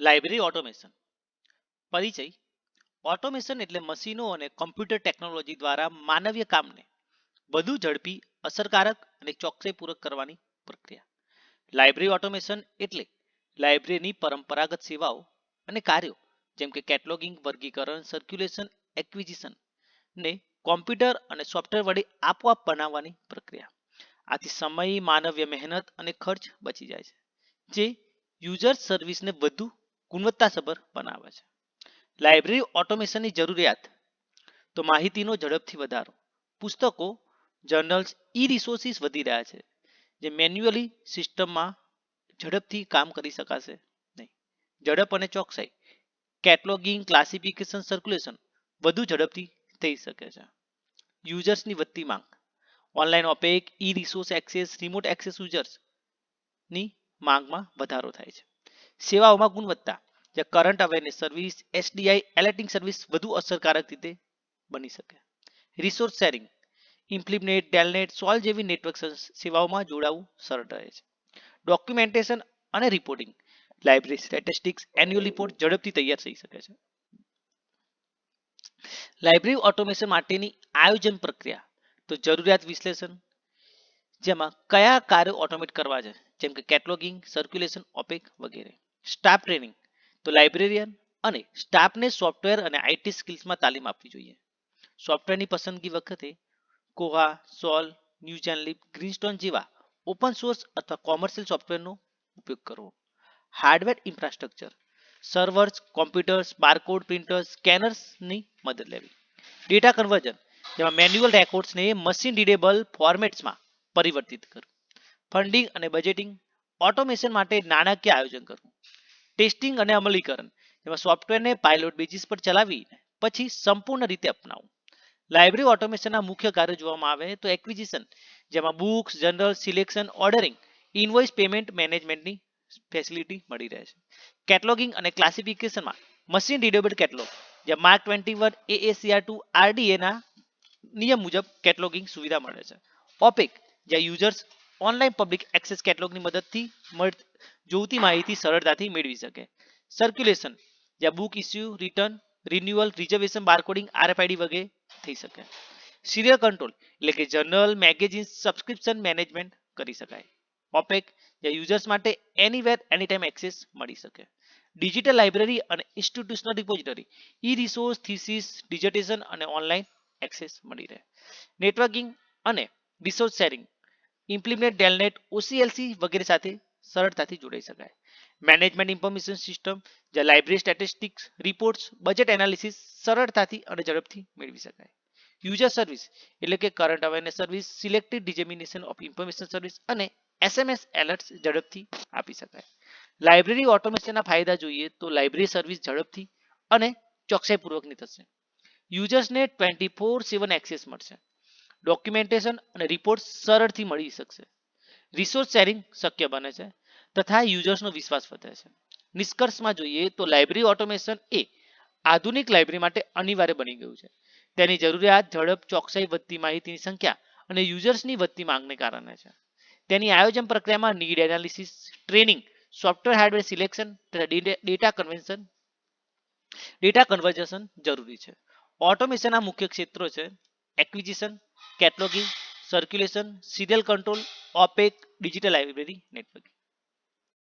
Library automation. પરિચય. Automation એટલે મશીનો અને કમ્પ્યુટર ટેકનોલોજી દ્વારા માનવીય કામને વધુ ઝડપી, અસરકારક અને ચોકસાઈપૂર્વક કરવાની પ્રક્રિયા. લાઇબ્રેરી ઓટોમેશન એટલે લાઇબ્રેરીની પરંપરાગત સેવાઓ અને કાર્યો, જેમ કે કેટલોગિંગ, વર્ગીકરણ, સર્ક્યુલેશન, એક્વિઝિશન ને કોમ્પ્યુટર અને સોફ્ટવેર વડે આપોઆપ બનાવવાની પ્રક્રિયા. આથી સમય, માનવીય મહેનત અને ખર્ચ બચી જાય છે, જે યુઝર સર્વિસને વધુ ગુણવત્તાસભર બનાવે છે. લાઇબ્રેરી ઓટોમેશનની જરૂરિયાત. તો માહિતીનો ઝડપથી વધારો. પુસ્તકો જર્નલ્સ ઈ રિસોર્સિસ વધી રહ્યા છે. જે મેન્યુઅલી સિસ્ટમમાં ઝડપથી કામ કરી શકાશે નહીં. ઝડપ અને ચોકસાઈ. કેટલોગિંગ ક્લાસિફિકેશન સર્ક્યુલેશન વધુ ઝડપથી થઈ શકે છે. યુઝર્સની વધતી માંગ. Online OPAC e resource access remote access યુઝર્સની માંગમાં વધારો થાય છે. સેવાઓમાં ગુણવત્તા જે current awareness service SDI alerting service વધુ અસરકારક રીતે બની શકે. Resource sharing implement DELNET SOUL જેવી નેટવર્ક સેવાઓમાં જોડાવું સરળ રહે છે. ડોક્યુમેન્ટેશન અને reporting library statistics annual report ઝડપથી તૈયાર થઈ શકે છે. લાઇબ્રેરી ઓટોમેશન માટેની આયોજન પ્રક્રિયા, તો જરૂરિયાત વિશ્લેષણ, જેમાં કયા કાર્યો ઓટોમેટ કરવા છે? જેમ કે કેટલોગિંગ સર્ક્યુલેશન ઓપેક વગેરે. સ્ટાફ ટ્રેનિંગ તો લાઇબ્રેરિયન અને સ્ટાફને સોફ્ટવેર અને આઈટી સ્કિલ્સમાં તાલીમ આપવી જોઈએ. સોફ્ટવેરની પસંદગી વખતે કોહા સોલ ન્યૂજેનલિપ ગ્રીનસ્ટોન જેવા ઓપન સોર્સ અથવા કોમર્શિયલ સોફ્ટવેરનો ઉપયોગ કરવો. Hardware infrastructure servers computers barcode printers સ્કેનર્સની મદદ લેવી. ડેટા કન્વર્ઝન જેમાં મેન્યુઅલ રેકોર્ડ્સને મશીન રીડેબલ ફોર્મેટ્સમાં પરિવર્તિત કરવું. ફંડિંગ અને બજેટિંગ ઓટોમેશન માટે નાણાકીય આયોજન કરવું. ટેસ્ટિંગ અને અમલીકરણ જેમાં સોફ્ટવેરને પાયલોટ બેઝિસ પર ચલાવી પછી સંપૂર્ણ રીતે અપનાવવું. લાઇબ્રેરી ઓટોમેશનના મુખ્ય કાર્યો જોવામાં આવે તો એક્વિઝિશન જેમાં books journal selection ordering invoice payment મેનેજમેન્ટની ફેસિલિટી મળી રહે છે. કેટલોગિંગ અને ક્લાસિફિકેશનમાં મશીન રીડેબલ કેટલોગ જે MARC twenty one AACR two આરડીએના નિયમ મુજબ કેટલોગિંગ સુવિધા મળે છે. ઓપેક જ્યાં યુઝર્સ ઓનલાઈન પબ્લિક એક્સેસ કેટલોગની મદદથી જોઈતી માહિતી સરળતાથી મેળવી શકે. સર્ક્યુલેશન જ્યાં book issue return renewal reservation barcoding RFID વગેરે થઈ શકે. સિરિયલ કંટ્રોલ એટલે કે જર્નલ મેગેઝિન સબસ્ક્રિપ્શન મેનેજમેન્ટ કરી શકાય. ઓપેક જ્યાં યુઝર્સ માટે એનીવેર એનીટાઈમ એક્સેસ મળી શકે. ડિજિટલ લાઇબ્રેરી અને institutional repository e resource thesis digitization અને ઓનલાઈન એક્સેસ મળી રહે. નેટવર્કિંગ અને resource sharing implement DELNET OCLC વગેરે સાથે સરળતાથી જોડાઈ શકાય. મેનેજમેન્ટ ઇન્ફોર્મેશન સિસ્ટમ જે library statistics reports budget analysis સરળતાથી અને ઝડપથી મેળવી શકાય. યુઝર સર્વિસ એટલે કે current awareness service selected dissemination of information service અને એસએમએસ એલર્ટ્સ ઝડપથી આપી શકાય. લાઇબ્રેરી ઓટોમેશનના ફાયદા જોઈએ તો લાઇબ્રેરી સર્વિસ ઝડપથી અને ચોકસાઈપૂર્વકની થશે. યુઝર્સને ટ્વેન્ટી ફોર સેવન એક્સેસ મળશે. ડોક્યુમેન્ટેશન અને રિપોર્ટ સરળથી મળી શકશે. રિસોર્સ શેરિંગ શક્ય બને છે તથા યુઝર્સનો વિશ્વાસ વધે છે. નિષ્કર્ષમાં જોઈએ તો લાઇબ્રેરી ઓટોમેશન એ આધુનિક લાઇબ્રેરી માટે અનિવાર્ય બની ગયું છે. તેની જરૂરિયાત ઝડપ, ચોકસાઈ વધતી માહિતીની સંખ્યા અને યુઝર્સની વધતી માંગને કારણે છે. તેની આયોજન પ્રક્રિયામાં need analysis training software hardware selection તથા ડેટા કન્વેન્શન ડેટા કન્વર્ઝન જરૂરી છે. ઓટોમેશનના મુખ્ય ક્ષેત્રો છે acquisition cataloguing circulation serial control OPAC digital library network